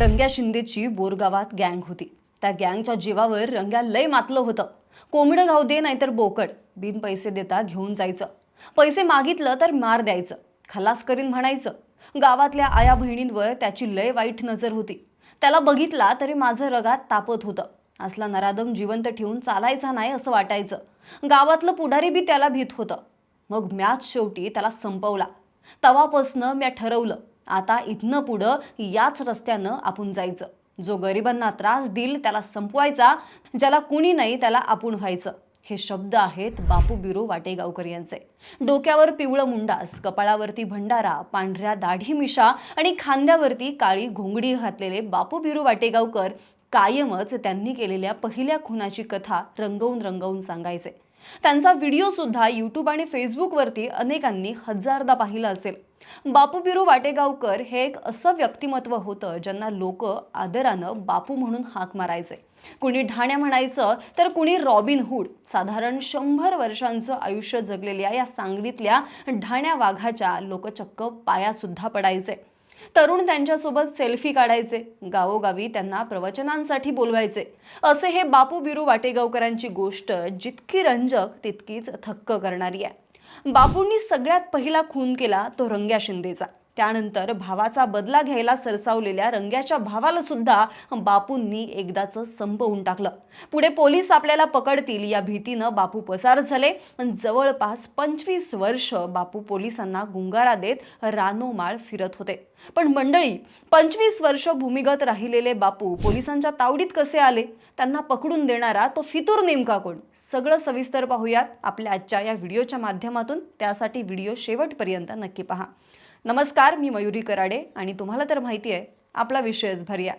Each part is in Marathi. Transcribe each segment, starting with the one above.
रंग्या शिंदेची बोरगावात गँग होती. त्या गँगच्या जीवावर रंग्या लय मातलं होतं. कोंबडं घाव दे नाहीतर बोकड. बिन पैसे देता घेऊन जायचं. पैसे मागितलं तर मार द्यायचं. खलास करीन म्हणायचं. गावातल्या आया बहिणींवर त्याची लय वाईट नजर होती. त्याला बघितला तरी माझं रगात तापत होतं. असला नरादम जिवंत ठेवून चालायचा नाही असं वाटायचं. गावातलं पुढारी बी त्याला भीत होतं. मग मॅच शेवटी त्याला संपवला. तवापासनं म्या ठरवलं आता इथनं पुढं याच रस्त्यानं आपण जायचं. जो गरिबांना त्रास देईल त्याला संपवायचा ज्याला कुणी नाही त्याला आपण व्हायचं. हे शब्द आहेत बापू बिरू वाटेगावकर यांचे. डोक्यावर पिवळं मुंडास कपाळावरती भंडारा पांढऱ्या दाढी मिशा आणि खांद्यावरती काळी घोंगडी घातलेले बापू बिरू वाटेगावकर कायमच त्यांनी केलेल्या पहिल्या खुनाची कथा रंगवून रंगवून सांगायचे. त्यांचा व्हिडिओ सुद्धा यूट्यूब आणि फेसबुकवरती अनेकांनी हजारदा पाहिला असेल. बापू बिरू वाटेगावकर हे एक असं व्यक्तिमत्व होतं ज्यांना लोक आदरानं बापू म्हणून हाक मारायचे. कुणी ढाण्या म्हणायचं तर कुणी रॉबिन हुड. साधारण शंभर वर्षांचं आयुष्य जगलेल्या या सांगलीतल्या ढाण्या वाघाच्या लोक चक्क पायासुद्धा पडायचे. तरुण त्यांच्यासोबत सेल्फी काढायचे. गावोगावी त्यांना प्रवचनांसाठी बोलवायचे. असे हे बापू बिरू वाटेगावकरांची गोष्ट जितकी रंजक तितकीच थक्क करणारी आहे. बापूंनी सगळ्यात पहिला खून केला तो रंग्या शिंदेचा. त्यानंतर भावाचा बदला घ्यायला सरसावलेल्या रंग्याच्या भावाला सुद्धा बापूंनी एकदाच संपवून टाकलं. पुढे पोलीस आपल्याला पकडतील या भीतीनं बापू पसार झाले. पण जवळपास पंचवीस वर्ष बापू पोलिसांना गुंगारा देत रानोमाळ फिरत होते. पण मंडळी पंचवीस वर्ष भूमिगत राहिलेले बापू पोलिसांच्या तावडीत कसे आले? त्यांना पकडून देणारा तो फितूर नेमका कोण? सगळं सविस्तर पाहूयात आपल्या आजच्या या व्हिडिओच्या माध्यमातून. त्यासाठी व्हिडिओ शेवटपर्यंत नक्की पहा. नमस्कार मी मयुरी कराडे आणि तुम्हाला तर माहिती आहे आपला विषयच भर्या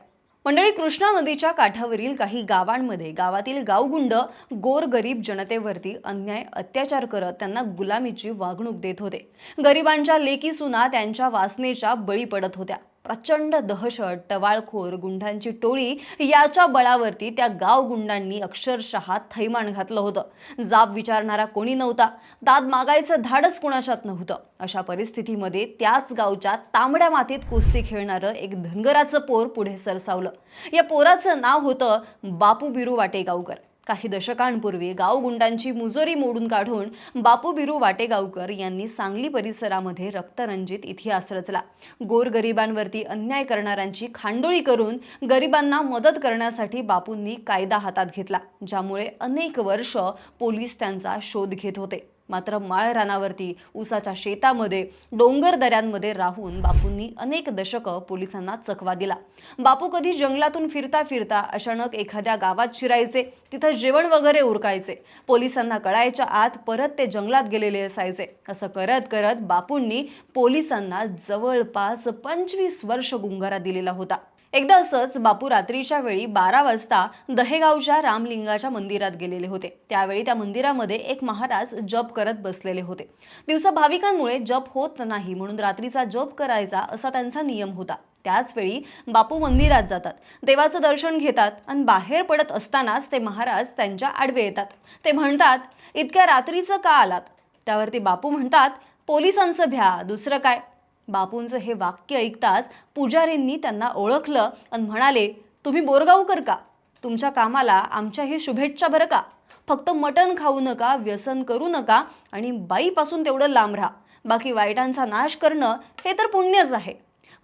मंडळी कृष्णा नदीच्या काठावरील काही गावांमध्ये गावातील गावगुंड गोरगरीब जनतेवरती अन्याय अत्याचार करत त्यांना गुलामीची वागणूक देत होते. गरिबांच्या लेकी सुना त्यांच्या वासनेच्या बळी पडत होत्या. प्रचंड दहशत टवाळखोर गुंडांची टोळी याच्या बळावरती त्या गाव गुंडांनी अक्षरशः थैमान घातलं होतं. जाब विचारणारा कोणी नव्हता. दाद मागायचं धाडच कुणाशात नव्हतं. अशा परिस्थितीमध्ये त्याच गावच्या तांबड्या मातीत कुस्ती खेळणारं एक धनगराचं पोर पुढे सरसावलं. या पोराचं नाव होतं बापू बिरू वाटेगावकर काही दशकांपूर्वी गावगुंडांची मुजोरी मोडून काढून बापू बिरू वाटेगावकर यांनी सांगली परिसरामध्ये रक्तरंजित इतिहास रचला. गोरगरिबांवरती अन्याय करणाऱ्यांची खांडोळी करून गरिबांना मदत करण्यासाठी बापूंनी कायदा हातात घेतला ज्यामुळे अनेक वर्ष पोलीस त्यांचा शोध घेत होते. मात्र माळरानावरती उसाच्या ऊसाच्या शेतामध्ये डोंगर दऱ्यांमध्ये राहून बापूंनी अनेक दशकं पोलिसांना चकवा दिला. बापू कधी जंगलातून फिरता फिरता अचानक एखाद्या गावात शिरायचे तिथं जेवण वगैरे उरकायचे. पोलिसांना कळायच्या आत परत ते जंगलात गेलेले असायचे. असं करत करत बापूंनी पोलिसांना जवळपास पंचवीस वर्ष गुंगारा दिलेला होता. एकदा असंच बापू रात्रीच्या वेळी बारा वाजता दहेगावच्या रामलिंगाच्या मंदिरात गेलेले होते. त्यावेळी त्या मंदिरामध्ये एक महाराज जप करत बसलेले होते. दिवसा भाविकांमुळे जप होत नाही म्हणून रात्रीचा जप करायचा असा त्यांचा नियम होता. त्याचवेळी बापू मंदिरात जातात. देवाचं दर्शन घेतात आणि बाहेर पडत असतानाच ते महाराज त्यांच्या आडवे येतात. ते म्हणतात इतक्या रात्रीचं का आलात? त्यावरती बापू म्हणतात पोलिसांचं भ्या दुसरं काय? बापूंचं हे वाक्य ऐकताच पुजारींनी त्यांना ओळखलं आणि म्हणाले तुम्ही बोरगावकर का? तुमच्या कामाला आमच्या हे शुभेच्छा बरं का? फक्त मटण खाऊ नका व्यसन करू नका आणि बाईपासून तेवढं लांब राहा. बाकी वाईटांचा नाश करणं हे तर पुण्यच आहे.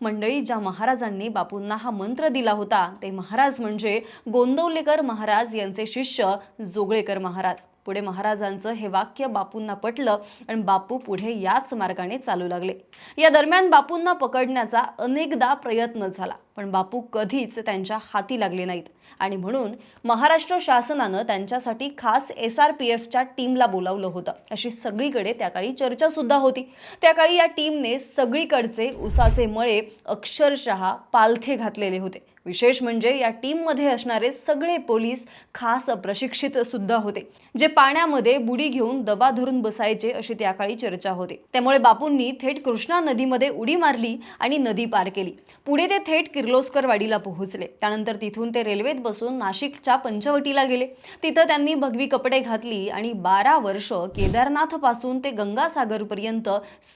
मंडळी ज्या महाराजांनी बापूंना हा मंत्र दिला होता ते महाराज म्हणजे गोंदवलेकर महाराज यांचे शिष्य जोगळेकर महाराज. पुढे महाराजांचं हे वाक्य बापूंना पटलं आणि बापू पुढे याच मार्गाने चालू लागले. या दरम्यान बापूंना पकडण्याचा अनेकदा प्रयत्न झाला पण बापू कधीच त्यांच्या हाती लागले नाहीत. आणि म्हणून महाराष्ट्र शासनानं त्यांच्यासाठी खास एस आर पी एफच्या टीमला बोलावलं होतं. अशी सगळीकडे त्या काळी चर्चा सुद्धा होती. त्या काळी या टीमने सगळीकडचे उसाचे मळे अक्षरशः पालथे घातलेले होते. विशेष म्हणजे या टीममध्ये असणारे सगळे पोलीस खास प्रशिक्षित सुद्धा होते जे पाण्यामध्ये बुडी घेऊन दबा धरून बसायचे अशी त्या काळी चर्चा होते. त्यामुळे बापूंनी थेट कृष्णा नदीमध्ये उडी मारली आणि नदी पार केली. पुढे ते थेट किर्लोस्कर वाडीला पोहोचले. त्यानंतर तिथून ते रेल्वेत बसून नाशिकच्या पंचवटीला गेले. तिथं त्यांनी भगवी कपडे घातली आणि बारा वर्ष केदारनाथपासून ते गंगासागरपर्यंत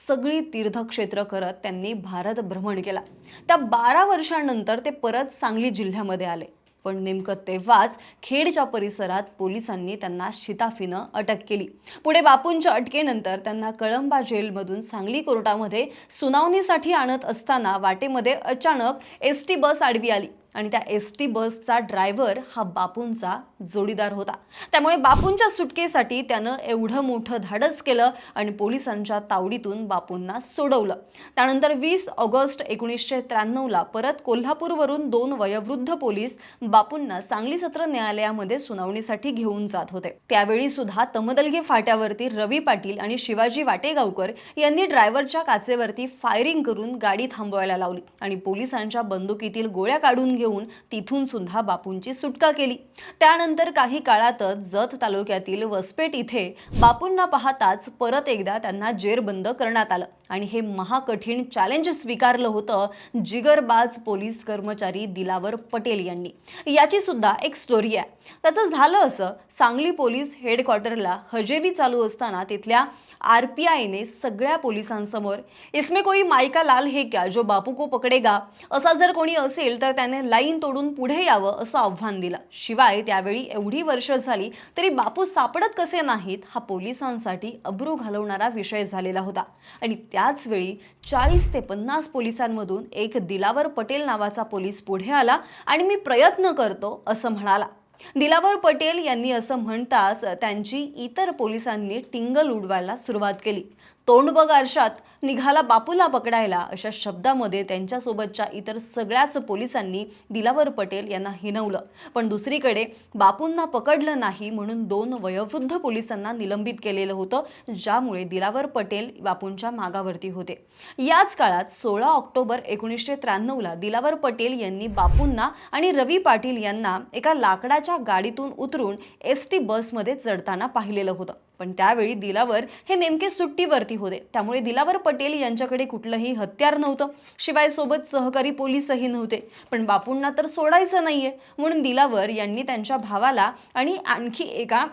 सगळी तीर्थक्षेत्र करत त्यांनी भारत भ्रमण केला. त्या बारा वर्षांनंतर ते परत सांगली जिल्ह्यामध्ये आले. पण नेमकं तेव्हाच खेडच्या परिसरात पोलिसांनी त्यांना शिताफीनं अटक केली. पुढे बापूंच्या अटकेनंतर त्यांना कळंबा जेलमधून सांगली कोर्टामध्ये सुनावणीसाठी आणत असताना वाटेमध्ये अचानक एस टी बस आडवी आली. आणि त्या एस टी बसचा ड्रायव्हर हा बापूंचा जोडीदार होता. त्यामुळे बापूंच्या सुटकेसाठी त्यानं एवढं मोठं धाडस केलं आणि पोलिसांच्या तावडीतून बापूंना सोडवलं. त्यानंतर वीस ऑगस्ट एकोणीसशे त्र्याण्णवला परत कोल्हापूरवरून दोन वयोवृद्ध पोलीस बापूंना सांगली सत्र न्यायालयामध्ये सुनावणीसाठी घेऊन जात होते. त्यावेळी सुद्धा तमदलगे फाट्यावरती रवी पाटील आणि शिवाजी वाटेगावकर यांनी ड्रायव्हरच्या काचेवरती फायरिंग करून गाडी थांबवायला लावली आणि पोलिसांच्या बंदुकीतील गोळ्या काढून घेऊन तिथून सुद्धा बापूंची सुटका केली. त्यानंतर काही काळातच जत तालुक्यातील वसपेट इथे बापूंना पाहताच परत एकदा त्यांना जेरबंद करण्यात आलं. आणि हे महाकठीण चॅलेंज स्वीकारलं होतं जिगरबाज पोलीस कर्मचारी दिलावर पटेल यांनी. याची सुद्धा एक स्टोरी आहे. त्याचं झालं असं सांगली पोलीस हेडक्वार्टरला हजेरी चालू असताना तिथल्या आर पी आयने सगळ्या पोलिसांसमोर इसमें कोई मायका लाल हे क्या जो बापू को पकडेगा? असा जर कोणी असेल तर त्याने लाईन तोडून पुढे यावं असं आव्हान दिलं. शिवाय त्यावेळी एवढी वर्ष झाली तरी बापू सापडत कसे नाहीत हा पोलिसांसाठी अब्रू घालवणारा विषय झालेला होता. आणि त्या वेळी चाळीस ते पन्नास पोलिसांमधून एक दिलावर पटेल नावाचा पोलीस पुढे आला आणि मी प्रयत्न करतो असं म्हणाला. दिलावर पटेल यांनी असं म्हणताच त्यांची इतर पोलिसांनी टिंगल उडवायला सुरुवात केली. तोंड बघ आरशात निघाला बापूला पकडायला अशा शब्दामध्ये त्यांच्यासोबतच्या इतर सगळ्याच पोलिसांनी दिलावर पटेल यांना हिनवलं पण दुसरीकडे बापूंना पकडलं नाही म्हणून दोन वयोवृद्ध पोलिसांना निलंबित केलेलं होतं ज्यामुळे दिलावर पटेल बापूंच्या मागावरती होते. याच काळात सोळा ऑक्टोबर एकोणीसशे त्र्याण्णवला दिलावर पटेल यांनी बापूंना आणि रवी पाटील यांना एका लाकडाच्या गाडीतून उतरून एस टी बसमध्ये चढताना पाहिलेलं होतं. पण त्यावेळी दिलावर हे नेमके सुट्टीवरती होते. त्यामुळे दिलावर पटेल यांच्याकडे कुठलंही हत्यार नव्हतं. शिवाय सोबत सहकारी पोलीसही नव्हते. पण बापूंना तर सोडायचं नाहीये. म्हणून दिलावर यांनी त्यांच्या भावाला आणि आणखी एका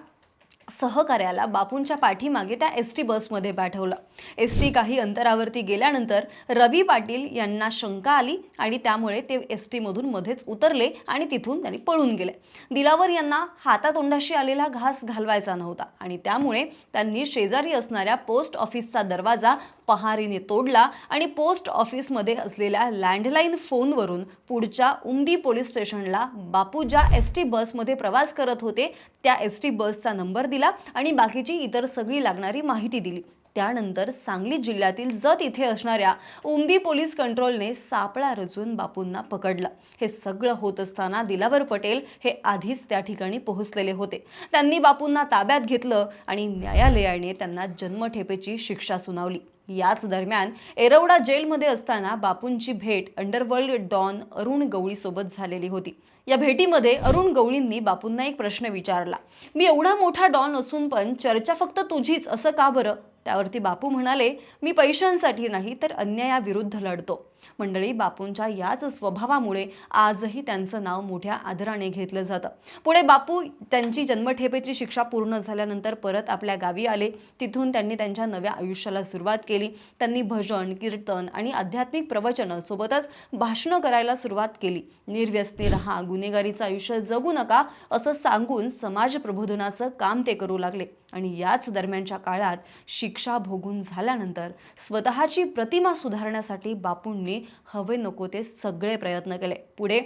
सहकार्याला बापूंच्या पाठीमागे त्या एस टी बसमध्ये पाठवलं. एस टी काही अंतरावरती गेल्यानंतर रवी पाटील यांना शंका आली आणि त्यामुळे ते एस टीमधून मध्येच उतरले आणि तिथून त्यांनी पळून गेले. दिलावर यांना हातातोंडाशी आलेला घास घालवायचा नव्हता आणि त्यामुळे त्यांनी शेजारी असणाऱ्या पोस्ट ऑफिसचा दरवाजा पहारीने तोडला आणि पोस्ट ऑफिसमध्ये असलेल्या लँडलाईन फोनवरून पुढच्या उमदी पोलीस स्टेशनला बापू ज्या एस टी बसमध्ये प्रवास करत होते. त्या एस टी बसचा नंबर दिला आणि बाकीची इतर सगळी लागणारी माहिती दिली. त्यानंतर सांगली जिल्ह्यातील जत इथे असणाऱ्या उमदी पोलीस कंट्रोलने सापळा रचून बापूंना पकडलं. हे सगळं होत असताना दिलावर पटेल हे आधीच त्या ठिकाणी पोहोचलेले होते. त्यांनी बापूंना ताब्यात घेतलं आणि न्यायालयाने त्यांना जन्मठेपेची शिक्षा सुनावली. याच दरम्यान एरवडा जेलमध्ये असताना बापूंची भेट अंडरवर्ल्ड डॉन अरुण गवळी सोबत झालेली होती. या भेटीमध्ये अरुण गवळींनी बापूंना एक प्रश्न विचारला. मी एवढा मोठा डॉन असून पण चर्चा फक्त तुझीच असं का बरं? त्यावरती बापू म्हणाले मी पैशांसाठी नाही तर अन्यायाविरुद्ध लढतो. मंडळी बापूंच्या याच स्वभावामुळे आजही त्यांचं नाव मोठ्या आदराने घेतलं जातं. पुढे बापू त्यांची जन्मठेपेची शिक्षा पूर्ण झाल्यानंतर परत आपल्या गावी आले. तिथून त्यांनी त्यांच्या नव्या आयुष्याला सुरुवात केली. त्यांनी भजन कीर्तन आणि आध्यात्मिक प्रवचनं सोबतच भाषणं करायला सुरुवात केली. निर्व्यसनी रहा गुन्हेगारीचं आयुष्य जगू नका असं सांगून समाज प्रबोधनाचं काम ते करू लागले. आणि याच दरम्यानच्या काळात शिक्षा भोगून झाल्यानंतर स्वतःची प्रतिमा सुधारण्यासाठी बापूंनी हवे नको ते सगळे प्रयत्न केले. पुढे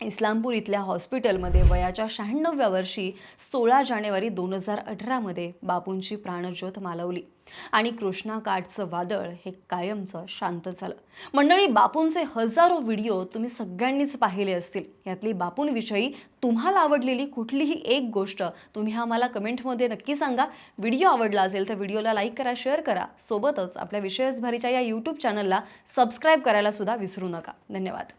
इस्लामपूर इथल्या हॉस्पिटलमध्ये वयाच्या शहाण्णव्या वर्षी सोळा जानेवारी दोन हजार अठरामध्ये बापूंची प्राणज्योत मालवली. आणि कृष्णा काठचं वादळ हे कायमचं शांत झालं. मंडळी बापूंचे हजारो व्हिडिओ तुम्ही सगळ्यांनीच पाहिले असतील. यातली बापूंविषयी तुम्हाला आवडलेली कुठलीही एक गोष्ट तुम्ही आम्हाला कमेंटमध्ये नक्की सांगा. व्हिडिओ आवडला असेल तर व्हिडिओला लाईक करा शेअर करा. सोबतच आपल्या विषयसभारीच्या या यूट्यूब चॅनलला सबस्क्राईब करायला सुद्धा विसरू नका. धन्यवाद.